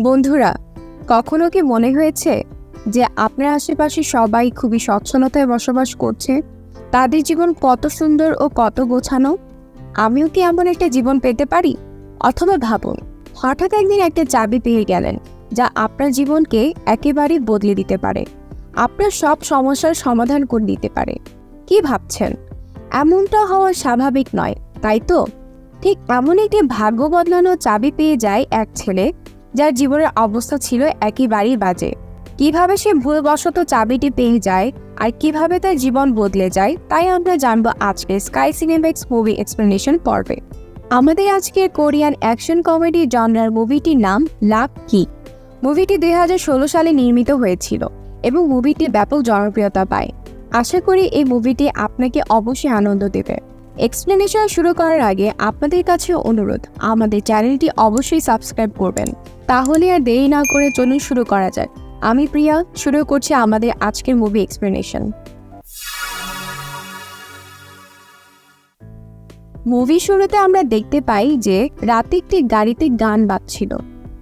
বন্ধুরা, কখনো কি মনে হয়েছে যে আপনার আশেপাশে সবাই খুবই সচ্ছলতায় বসবাস করছে? তাদের জীবন কত সুন্দর ও কত গোছানো? আমিও কি এমন একটা জীবন পেতে পারি? অথবা ভাবুন, হঠাৎ একদিন একটা চাবি পেয়ে গেলেন যা আপনার জীবনকে একেবারেই বদলে দিতে পারে। আপনার সব সমস্যার সমাধান করে দিতে পারে। কি ভাবছেন? এমনটা হওয়া স্বাভাবিক নয়, তাই তো? ঠিক এমন একটি ভাগ্য বদলানো চাবি পেয়ে যায় এক ছেলে যার জীবনের অবস্থা ছিল একেবারেই বাজে। কীভাবে সে ভুলবশত চাবিটি পেয়ে যায় আর কীভাবে তার জীবন বদলে যায়, তাই আমরা জানব আজকে স্কাই সিনেমেক্স মুভি এক্সপ্লেনেশন পর্বে। আমাদের আজকের কোরিয়ান অ্যাকশন কমেডি জনরার মুভিটির নাম লাক কি? মুভিটি দুই হাজার ষোলো সালে নির্মিত হয়েছিল এবং মুভিটি ব্যাপক জনপ্রিয়তা পায়। আশা করি এই মুভিটি আপনাকে অবশ্যই আনন্দ দেবে। এক্সপ্লেনেশন শুরু করার আগে আপনাদের কাছে অনুরোধ, আমাদের চ্যানেলটি অবশ্যই সাবস্ক্রাইব করবেন। তাহলে আর দেরি না করে চলুন শুরু করা যাক। আমি প্রিয়া, শুরু করছি আমাদের আজকের মুভি এক্সপ্লেনেশন মুভি শুরুতে আমরা দেখতে পাই যে রাতে একটি গাড়িতে গান বাজছিল।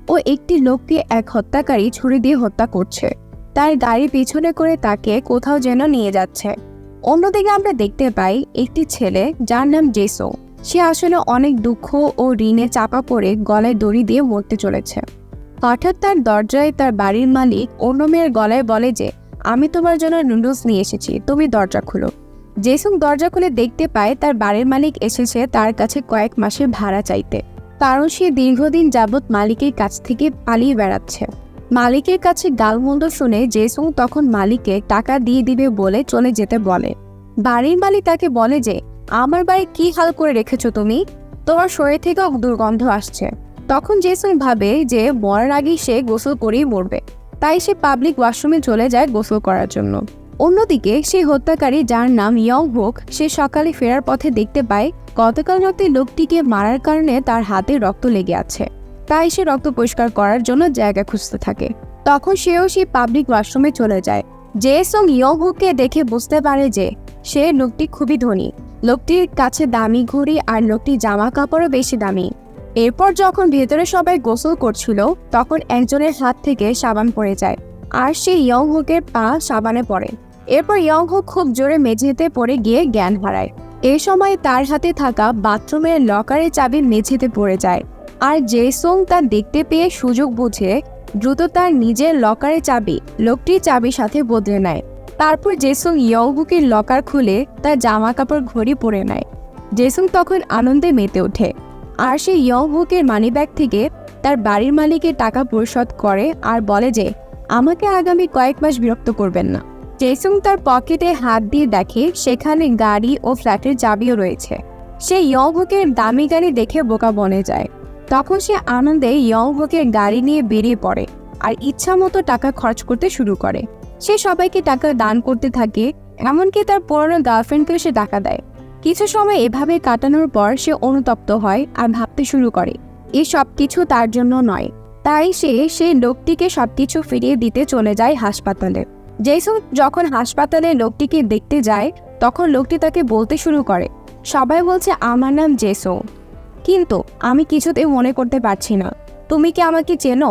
ও একটি লোককে এক হত্যাকারী ছুরি দিয়ে হত্যা করছে। তার গাড়ি পিছনে করে তাকে কোথাও যেন নিয়ে যাচ্ছে। অন্যদিকে আমরা দেখতে পাই একটি ছেলে যার নাম জেসো। সে আসলে অনেক দুঃখ ও ঋণে চাপা পড়ে গলায় দড়ি দিয়ে মরতে চলেছে। হঠাৎ তার দরজায় তার বাড়ির মালিক অন্য মেয়ের গলায় বলে যে, আমি তোমার জন্য নুডলস নিয়ে এসেছি, তুমি দরজা খুলো। জেসুং দরজা খুলে দেখতে পায় তার বাড়ির মালিক এসেছে তার কাছে কয়েক মাসের ভাড়া চাইতে। কারণ সে দীর্ঘদিন যাবৎ মালিকের কাছ থেকে পালিয়ে বেড়াচ্ছে। মালিকের কাছে গালমন্দ শুনে জেসুং তখন মালিককে টাকা দিয়ে দিবে বলে চলে যেতে বলে। বাড়ির মালিক তাকে বলে যে আমার বাড়ি কি হাল করে রেখেছো তুমি? তোমার শরীর থেকেও দুর্গন্ধ আসছে। তখন জেসুং ভাবে যে মরার আগেই সে গোসল করেই মরবে। তাই সে পাবলিক ওয়াশরুমে চলে যায় গোসল করার জন্য। অন্যদিকে সেই হত্যাকারী যার নাম ইয়ং হোক সে সকালে ফেরার পথে দেখতে পায়, গতকাল রাতে লোকটিকে মারার কারণে তার হাতে রক্ত লেগে আছে। তাই সে রক্ত পরিষ্কার করার জন্য জায়গা খুঁজতে থাকে। তখন সেও সেই পাবলিক ওয়াশরুমে চলে যায়। জে সং ইয়ং হুককে দেখে বুঝতে পারে যে সে লোকটি খুবই ধনী। লোকটির কাছে দামি ঘড়ি আর লোকটির জামা কাপড়ও বেশি দামি। এরপর যখন ভেতরে সবাই গোসল করছিল, তখন একজনের হাত থেকে সাবান পড়ে যায় আর সে ইয়ং হোকের পা সাবানে পড়ে। এরপর ইয়ং হোক খুব জোরে মেঝেতে পড়ে গিয়ে জ্ঞান হারায়। এ সময় তার হাতে থাকা বাথরুমের লকারের চাবি মেঝেতে পড়ে যায় আর জেসং তা দেখতে পেয়ে সুযোগ বুঝে দ্রুত তার নিজের লকারের চাবি লোকটির চাবির সাথে বদলে নেয়। তারপর জেসং ইয়ংহুকের লকার খুলে তার জামা কাপড় ঘড়ি পরে নেয়। জেসং তখন আনন্দে মেতে ওঠে। আর সে ইয়ংহুকের মানিব্যাগ থেকে তার বাড়ির মালিকের টাকা পরিশোধ করে আর বলে যে, আমাকে আগামী কয়েক মাস বিরক্ত করবেন না। জেসুং তার পকেটে হাত দিয়ে দেখে সেখানে গাড়ি ও ফ্ল্যাটের চাবিও রয়েছে। সে ইয়ংহুকের দামি গাড়ি দেখে বোকা বনে যায়। তখন সে আনন্দে ইয়ংহুকের গাড়ি নিয়ে বেরিয়ে পড়ে আর ইচ্ছা মতো টাকা খরচ করতে শুরু করে। সে সবাইকে টাকা দান করতে থাকে, এমনকি তার পুরনো গার্লফ্রেন্ডকেও সে টাকা দেয়। কিছু সময় এভাবে কাটানোর পর সে অনুতপ্ত হয় আর ভাবতে শুরু করে এই সব কিছু তার জন্য নয়। তাই সে সেই লোকটিকে সবকিছু ফিরিয়ে দিতে চলে যায় হাসপাতালে। জেসুং যখন হাসপাতালে লোকটিকে দেখতে যায়, তখন লোকটি তাকে বলতে শুরু করে, সবাই বলছে আমার নাম জেসো কিন্তু আমি কিছুতে মনে করতে পারছি না। তুমি কি আমাকে চেনো?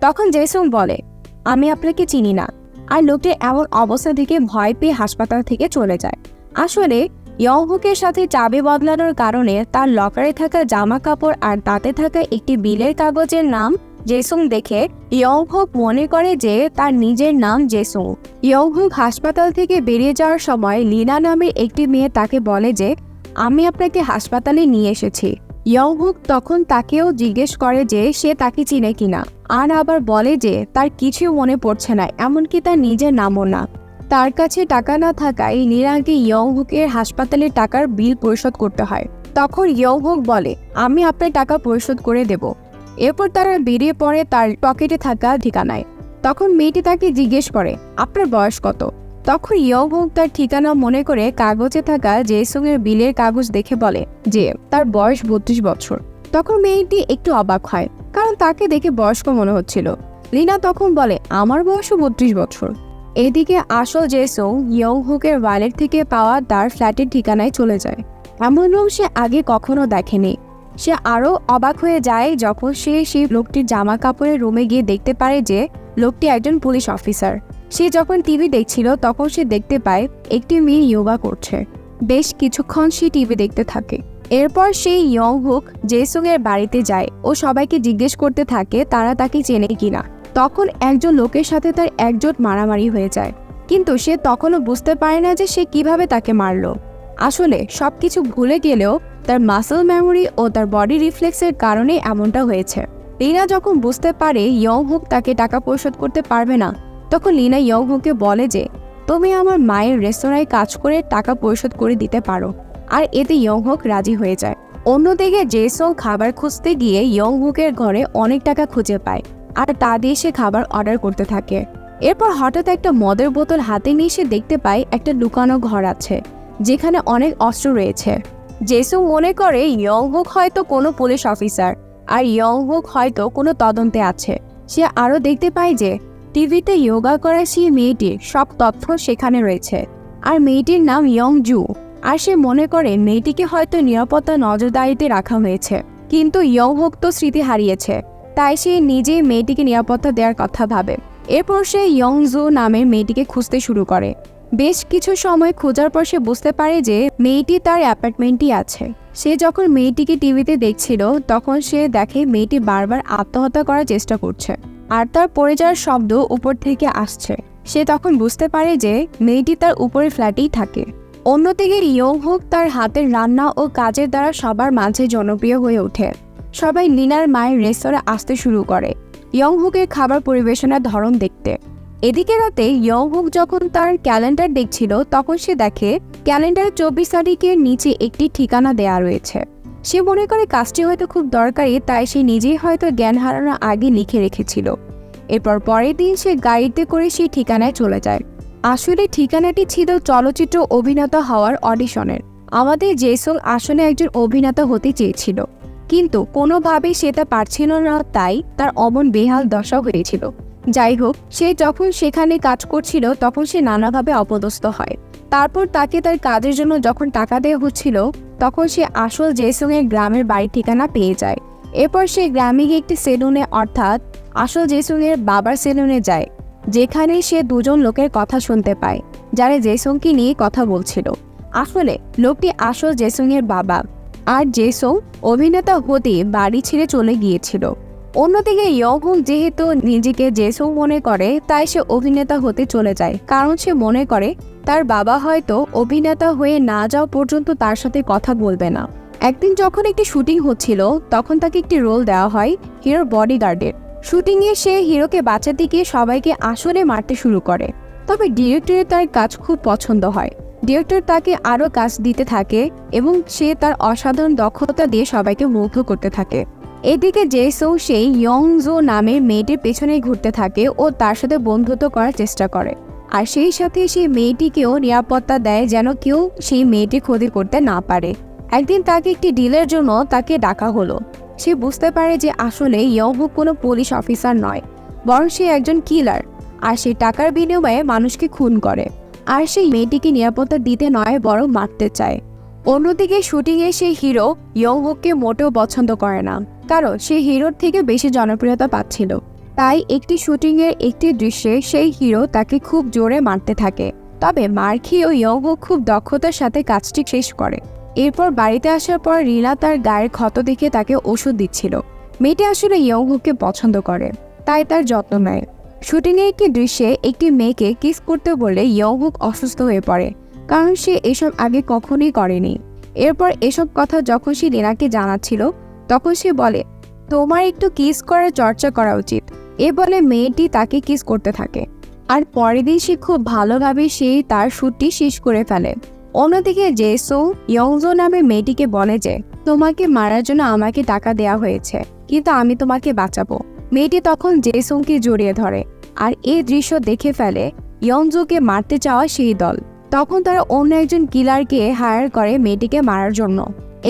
তখন জেসুং বলে, আমি আপনাকে চিনি না। আর লোকটি এমন অবস্থা থেকে ভয় পেয়ে হাসপাতাল থেকে চলে যায়। আসলে, ইয়ংহুকের সাথে চাবি বদলানোর কারণে তার লকারে থাকা জামা কাপড় আর তাতে থাকা একটি বিলের কাগজের নাম জেসুং দেখে ইয়ংহুক মনে করে যে তার নিজের নাম জেসুং। ইয়ংহুক হাসপাতাল থেকে বেরিয়ে যাওয়ার সময় লীনা নামের একটি মেয়ে তাকে বলে যে, আমি আপনাকে হাসপাতালে নিয়ে এসেছি। ইয়ংহুক তখন তাকেও জিজ্ঞেস করে যে সে তাকে চিনে কিনা। আর আবার বলে যে তার কিছু মনে পড়ছে না, এমনকি তার নিজের নামও না। তার কাছে টাকা না থাকায় নীরাকে ইয়ংহুকের হাসপাতালে টাকার বিল পরিশোধ করতে হয়। তখন ইয়ংহুক বলে, আমি আপনার টাকা পরিশোধ করে দেব। এরপর তারা বেরিয়ে পড়ে তার পকেটে থাকা ঠিকানায়। তখন মেয়েটি তাকে জিজ্ঞেস করে, আপনার বয়স কত? তখন ইয়ংহুক তার ঠিকানা মনে করে কাগজে থাকা জেসুংয়ের বিলের কাগজ দেখে বলে যে, তার বয়স বত্রিশ বছর। তখন মেয়েটি একটু অবাক হয়, কারণ তাকে দেখে বয়স্ক মনে হচ্ছিল। লিনা তখন বলে, আমার বয়সও বত্রিশ বছর। এদিকে আসল জেসং ইয়ং হুকের ওয়ালেট থেকে পাওয়া তার ফ্ল্যাটের ঠিকানায় চলে যায়। এমন রুম সে আগে কখনো দেখেনি। সে আরও অবাক হয়ে যায় যখন সে সেই লোকটির জামা কাপড়ের রুমে গিয়ে দেখতে পারে যে, লোকটি একজন পুলিশ অফিসার। সে যখন টিভি দেখছিল, তখন সে দেখতে পায়, একটি মেয়ে যোগা করছে। বেশ কিছুক্ষণ সে টিভি দেখতে থাকে। এরপর সেই ইয়ং হুক এর বাড়িতে যায় ও সবাইকে জিজ্ঞেস করতে থাকে, তারা তাকে চেনে কিনা। তখন একজন লোকের সাথে তার একজোট মারামারি হয়ে যায়। কিন্তু সে তখনও বুঝতে পারে না যে সে কীভাবে তাকে মারলো। আসলে সবকিছু ভুলে গেলেও তার মাসেল মেমোরি ও তার বডি রিফ্লেক্সের কারণে এমনটা হয়েছে। লিনা যখন বুঝতে পারে ইয়ং হুক তাকে টাকা পরিশোধ করতে পারবে না তখন লিনা ইয়ং হুককে বলে যে, তুমি আমার মায়ের রেস্তোরাঁয় কাজ করে টাকা পরিশোধ করে দিতে পারো। আর এতে ইয়ং হুক রাজি হয়ে যায়। অন্যদিকে জেসং খাবার খুঁজতে গিয়ে ইয়ং হুকের ঘরে অনেক টাকা খুঁজে পায়, আর তা দিয়ে সে খাবার অর্ডার করতে থাকে। এরপর হঠাৎ একটা মদের বোতল হাতে নিয়ে সে দেখতে পায় একটা লুকানো ঘর আছে, যেখানে অনেক অস্ত্র রয়েছে। জেসু মনে করে ইয়ং হুক হয়তো কোনো পুলিশ অফিসার, আর ইয়ং হুক হয়তো কোনো তদন্তে আছে। সে আরও দেখতে পায় যে টিভিতে যোগা করা সেই মেয়েটির। সব তথ্য সেখানে রয়েছে। আর মেয়েটির নাম ইয়ং জু আর সে মনে করে মেয়েটিকে হয়তো নিরাপত্তা নজরদারিতে রাখা হয়েছে। কিন্তু ইয়ং হুক তো স্মৃতি হারিয়েছে। তাই সে নিজেই মেয়েটিকে নিরাপত্তা দেওয়ার কথা ভাবে। এরপর সে ইয়ং জু নামের মেয়েটিকে খুঁজতে শুরু করে। বেশ কিছু সময় খোঁজার পর সে বুঝতে পারে যে মেয়েটি তার অ্যাপার্টমেন্টই আছে। সে যখন মেয়েটিকে টিভিতে দেখছিল, তখন সে দেখে মেয়েটি বারবার আত্মহত্যা করার চেষ্টা করছে। আর তার পড়ে যাওয়ার শব্দ উপর থেকে আসছে। সে তখন বুঝতে পারে যে মেয়েটি তার উপরের ফ্ল্যাটেই থাকে। অন্যদিকে ইয়ং হুক তার হাতের রান্না ও কাজের দ্বারা সবার মাঝে জনপ্রিয় হয়ে ওঠে। সবাই লিনার মায়ের রেস্তোরাঁ আসতে শুরু করে। ইয়ং হুকের খাবার পরিবেশনার ধরন দেখতে। এদিকে রাতে ইয়ং হুক যখন তার ক্যালেন্ডার দেখছিল, তখন সে দেখে ক্যালেন্ডার চব্বিশ তারিখের নিচে একটি ঠিকানা দেয়া রয়েছে। সে মনে করে কাজটি হয়তো খুব দরকারি, তাই সে নিজেই হয়তো জ্ঞান হারানোর আগে লিখে রেখেছিল। এরপর পরের দিন সে গাড়িতে করে সেই ঠিকানায় চলে যায়। আসলে ঠিকানাটি ছিল চলচ্চিত্র অভিনেতা হওয়ার অডিশনের। আমাদের জেসং আসলে একজন অভিনেতা হতে চেয়েছিল। কিন্তু কোনোভাবেই সে তা পারছিল না, তাই তার অমন বেহাল দশা হয়েছিল। যাই হোক, সে যখন সেখানে কাজ করছিল, তখন সে নানাভাবে অপদস্থ হয়। তারপর তাকে তার কাজের জন্য যখন টাকা দেওয়া হচ্ছিল তখন সে আসল জেসুংয়ের গ্রামের বাড়ির ঠিকানা পেয়ে যায়। এরপর সে গ্রামে গিয়ে একটি সেলুনে, অর্থাৎ আসল জেসুংয়ের বাবার সেলুনে যায়, যেখানে সে দুজন লোকের কথা শুনতে পায়, যারা জেসংকে নিয়ে কথা বলছিল। আসলে লোকটি আসল জেসুংয়ের বাবা, আর জেসং অভিনেতা হতে বাড়ি ছেড়ে চলে গিয়েছিল। অন্যদিকে ইয়হুক যেহেতু নিজেকে জেসং মনে করে, তাই সে অভিনেতা হতে চলে যায়। কারণ সে মনে করে, তার বাবা হয়তো অভিনেতা হয়ে না যাওয়া পর্যন্ত তার সাথে কথা বলবে না। একদিন যখন একটি শুটিং হচ্ছিল, তখন তাকে একটি রোল দেওয়া হয়, হিরোর বডিগার্ডের। শুটিংয়ে সে হিরোকে বাঁচাতে গিয়ে সবাইকে আসলে মারতে শুরু করে। তবে ডিরেক্টরের তার কাজ খুব পছন্দ হয়। ডিরেক্টর তাকে আরও কাজ দিতে থাকে এবং সে তার অসাধারণ দক্ষতা দিয়ে সবাইকে মুগ্ধ করতে থাকে। এদিকে জেসৌ সেই ইয়ং জো নামের মেয়েটির পেছনে ঘুরতে থাকে ও তার সাথে বন্ধুত্ব করার চেষ্টা করে। আর সেই সাথে সেই মেয়েটিকেও নিরাপত্তা দেয় যেন কেউ সেই মেয়েটি ক্ষতি করতে না পারে। একদিন তাকে একটি ডিলের জন্য তাকে ডাকা হলো। সে বুঝতে পারে যে আসলে ইয়ংহুক কোনো পুলিশ অফিসার নয়, বরং সে একজন কিলার, আর সে টাকার বিনিময়ে মানুষকে খুন করে। আর সেই মেয়েটিকে নিরাপত্তা দিতে নয়, বরং মারতে চায়। অন্যদিকে শুটিংয়ে সেই হিরো ইয়ংহুককে মোটেও পছন্দ করে না। কারণ সে হিরোর থেকে বেশি জনপ্রিয়তা পাচ্ছিল। তাই একটি শুটিংয়ের একটি দৃশ্যে সেই হিরো তাকে খুব জোরে মারতে থাকে। তবে মার খেয়েও ইয়ংহুক খুব দক্ষতার সাথে কাজটি শেষ করে। এরপর বাড়িতে আসার পর রিনা তার গায়ের ক্ষত দেখে তাকে ওষুধ দিচ্ছিল। মেয়েটি আসলে ইয়ংহুককে পছন্দ করে, তাই তার যত্ন নেয়। শুটিংয়ে একটি দৃশ্যে একটি মেয়েকে কিস করতে বলে ইয়ংহুক অসুস্থ হয়ে পড়ে, কারণ সে এসব আগে কখনোই করেনি। এরপর এসব কথা যখন সে রিনাকে জানাচ্ছিল তখন সে বলে, তোমার একটু কিস করার চর্চা করা উচিত। এ বলে মেয়েটি তাকে কিস করতে থাকে। আর পরের দিন সে খুব ভালোভাবে সে তার শ্যুটটি শেষ করে ফেলে। অন্যদিকে জেসো ইয়ংজো নামে মেয়েটিকে বলে যে, তোমাকে মারার জন্য আমাকে টাকা দেয়া হয়েছে, কিন্তু আমি তোমাকে বাঁচাবো। মেয়েটি তখন জেসংকে জড়িয়ে ধরে। আর এই দৃশ্য দেখে ফেলে ইয়ংজোকে মারতে চাওয়া সেই দল। তখন তারা অন্য একজন কিলারকে হায়ার করে মেয়েটিকে মারার জন্য।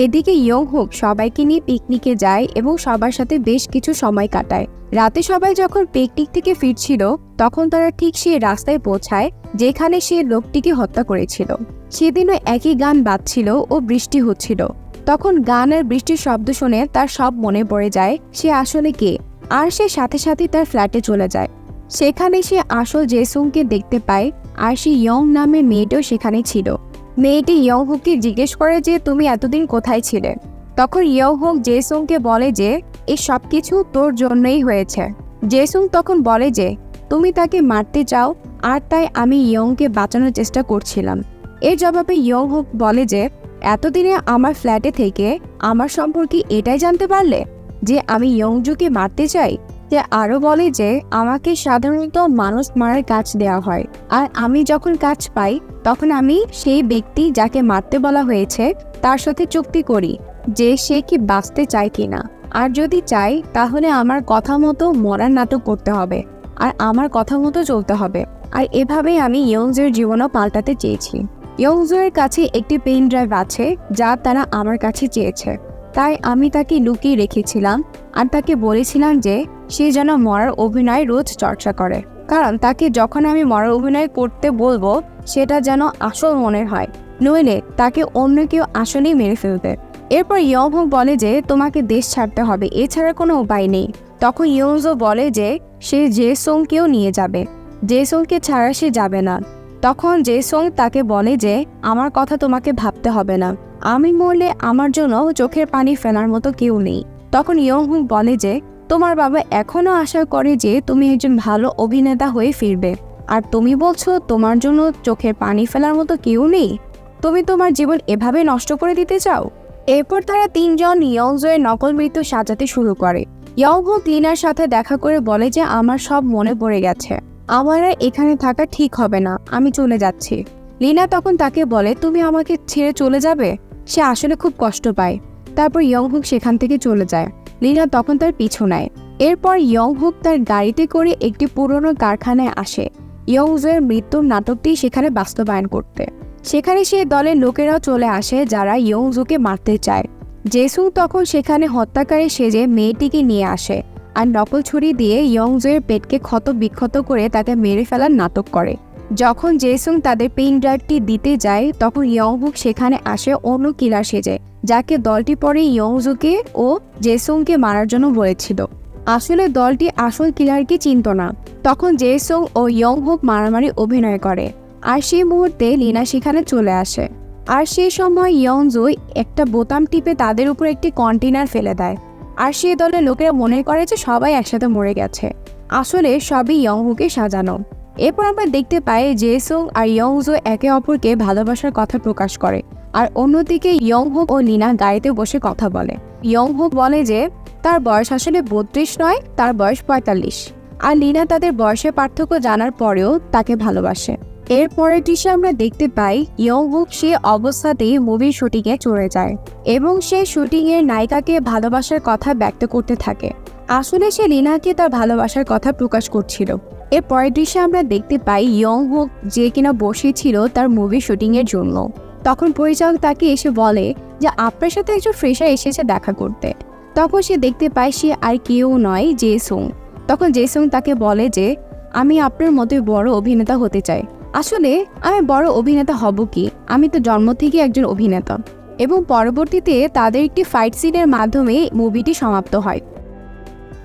এদিকে ইয়ং হুক সবাইকে নিয়ে পিকনিকে যায় এবং সবার সাথে বেশ কিছু সময় কাটায়। রাতে সবাই যখন পিকনিক থেকে ফিরছিল, তখন তারা ঠিক সেই রাস্তায় পৌঁছায়, যেখানে সে লোকটিকে হত্যা করেছিল। সেদিনও একই গান বাজছিল ও বৃষ্টি হচ্ছিল। তখন গান আর বৃষ্টির শব্দ শুনে তার সব মনে পড়ে যায়, সে আসলে কে? আর সে সাথে সাথে তার ফ্ল্যাটে চলে যায়। সেখানে সে আসল জেসুংকে দেখতে পায়, আর সে ইয়ং নামের মেয়েটাও সেখানে ছিল। মেয়েটি ইয়ং হুককে জিজ্ঞেস করে যে, তুমি এতদিন কোথায় ছিলে? তখন ইয়ং হুক জেসুংকে বলে যে এই সব কিছু তোর জন্যই হয়েছে। জেসুং তখন বলে যে, তুমি তাকে মারতে চাও, আর তাই আমি ইয়ংকে বাঁচানোর চেষ্টা করছিলাম। এর জবাবে ইয়ং হুক বলে যে, এতদিনে আমার ফ্ল্যাটে থেকে আমার সম্পর্কে এটাই জানতে পারলে যে, আমি ইয়ংজুকে মারতে চাই সে আরও বলে যে আমাকে সাধারণত মানুষ মারার কাজ দেওয়া হয়। আর আমি যখন কাজ পাই, তখন আমি সেই ব্যক্তি যাকে মারতে বলা হয়েছে, তার সাথে চুক্তি করি যে সে কি বাঁচতে চায় কিনা। আর যদি চাই তাহলে আমার কথা মতো মরার নাটক করতে হবে। আর আমার কথা মতো চলতে হবে। আর এভাবেই আমি ইয়ংজের জীবনও পাল্টাতে চেয়েছি। ইয়ংজের কাছে একটি পেন ড্রাইভ আছে, যা তারা আমার কাছে চেয়েছে। তাই আমি তাকে লুকিয়ে রেখেছিলাম, আর তাকে বলেছিলাম যে সে যেন মরার অভিনয় রোজ চর্চা করে। কারণ তাকে যখন আমি মরার অভিনয় করতে বলব, সেটা যেন আসল মনের হয়। নইলে তাকে অন্য কেউ আসলেই মেরে ফেলবে। এরপর ইয়ংহো বলে যে, তোমাকে দেশ ছাড়তে হবে, এছাড়া কোনো উপায় নেই। তখন ইয়ংজো বলে যে, সে জেসংকেও নিয়ে যাবে। জেসংকে ছাড়া সে যাবে না। তখন জেসং তাকে বলে যে, আমার কথা তোমাকে ভাবতে হবে না। আমি মরলে আমার জন্য চোখের পানি ফেলার মতো কেউ নেই। তখন ইয়ংহুক বলে যে তোমার বাবা এখনও আশা করে যে তুমি একজন ভালো অভিনেতা হয়ে ফিরবে। আর তুমি বলছো তোমার জন্য চোখের পানি ফেলার মতো কেউ নেই। তুমি তোমার জীবন এভাবে নষ্ট করে দিতে চাও? এরপর তারা তিনজন ইয়ংজয়ের নকল মৃত্যু সাজাতে শুরু করে। ইয়ংহুক লিনার সাথে দেখা করে বলে যে আমার সব মনে পড়ে গেছে। আমার আর এখানে থাকা ঠিক হবে না, আমি চলে যাচ্ছি। লিনা তখন তাকে বলে, তুমি আমাকে ছেড়ে চলে যাবে? সে আসলে খুব কষ্ট পায়। তারপর ইয়ংহুক সেখান থেকে চলে যায়। লিনা তখন তার পিছু নেয়। এরপর ইয়ংহুক তার গাড়িতে করে একটি পুরনো কারখানায় আসে। ইয়ংজয়ের মৃত্যুর নাটকটি সেখানে বাস্তবায়ন করতে। সেখানে সে দলের লোকেরাও চলে আসে যারা ইয়ংজুকে মারতে চায়। জেসুং তখন সেখানে হত্যাকারী সেজে মেয়েটিকে নিয়ে আসে আর নকল ছুরি দিয়ে ইয়ংজয়ের পেটকে ক্ষত বিক্ষত করে তাকে মেরে ফেলার নাটক করে। যখন জেসুং তাদের পেন ড্রাইভটি দিতে যায়, তখন ইয়ংহুক সেখানে আসে, অন্য কিলার সেজে, যাকে দলটি পরে ইয়ংজুকে ও জেসুংকে মারার জন্য বলেছিল। আসলে দলটি আসল কিলারকে চিনত না। তখন জেসুং ও ইয়ংহুক মারামারি অভিনয় করে। আর সেই মুহূর্তে লিনা সেখানে চলে আসে। আর সেই সময় ইয়ংজু একটা বোতাম টিপে তাদের উপর একটি কন্টেনার ফেলে দেয়। আর সেই দলের লোকেরা মনে করে যে সবাই একসাথে মরে গেছে। আসলে সবই ইয়ংহুকে সাজানো। এরপর আমরা দেখতে পাই জেসুং আর ইয়ংজু একে অপরকে ভালোবাসার কথা প্রকাশ করে। আর অন্যদিকে ইয়ংহুক ও লিনা গাড়িতে বসে কথা বলে। ইয়ংহুক বলে যে, তার বয়স আসলে বত্রিশ নয়, তার বয়স পঁয়তাল্লিশ। আর লিনা তাদের বয়সের পার্থক্য জানার পরেও তাকে ভালোবাসে। এর দৃশ্যে আমরা দেখতে পাই ইয়ং ইয়ংহুক সে অবস্থাতেই মুভির শুটিংয়ে চলে যায় এবং সে শুটিংয়ের নায়িকাকে ভালোবাসার কথা ব্যক্ত করতে থাকে। আসলে সে লিনাকে তার ভালোবাসার কথা প্রকাশ করছিল। এর পরের দৃশ্যে আমরা দেখতে পাই ইয়ংহুক যে কিনা বসেছিল তার মুভি শুটিংয়ের জন্য। তখন পরিচালক তাকে এসে বলে যে, আপনার সাথে একজন ফ্রেশার এসেছে দেখা করতে। তখন সে দেখতে পায় সে আর কেউ নয় জেসুং তখন জেসুং তাকে বলে যে, আমি আপনার মতোই বড় অভিনেতা হতে চাই। আসলে আমি বড় অভিনেতা হব কি? আমি তো জন্ম থেকে একজন অভিনেতা। এবং পরবর্তীতে তাদের একটি ফাইট সিনের মাধ্যমে মুভিটি সমাপ্ত হয়।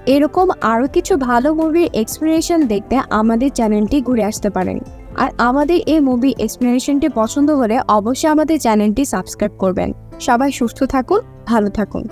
এরকম আরও কিছু ভালো মুভির এক্সপ্লেনেশন দেখতে আমাদের চ্যানেলটি ঘুরে আসতে পারেন। আর আমাদের এই মুভি এক্সপ্লেনেশনটি পছন্দ হলে অবশ্যই আমাদের চ্যানেলটি সাবস্ক্রাইব করবেন। সবাই সুস্থ থাকুন, ভালো থাকুন।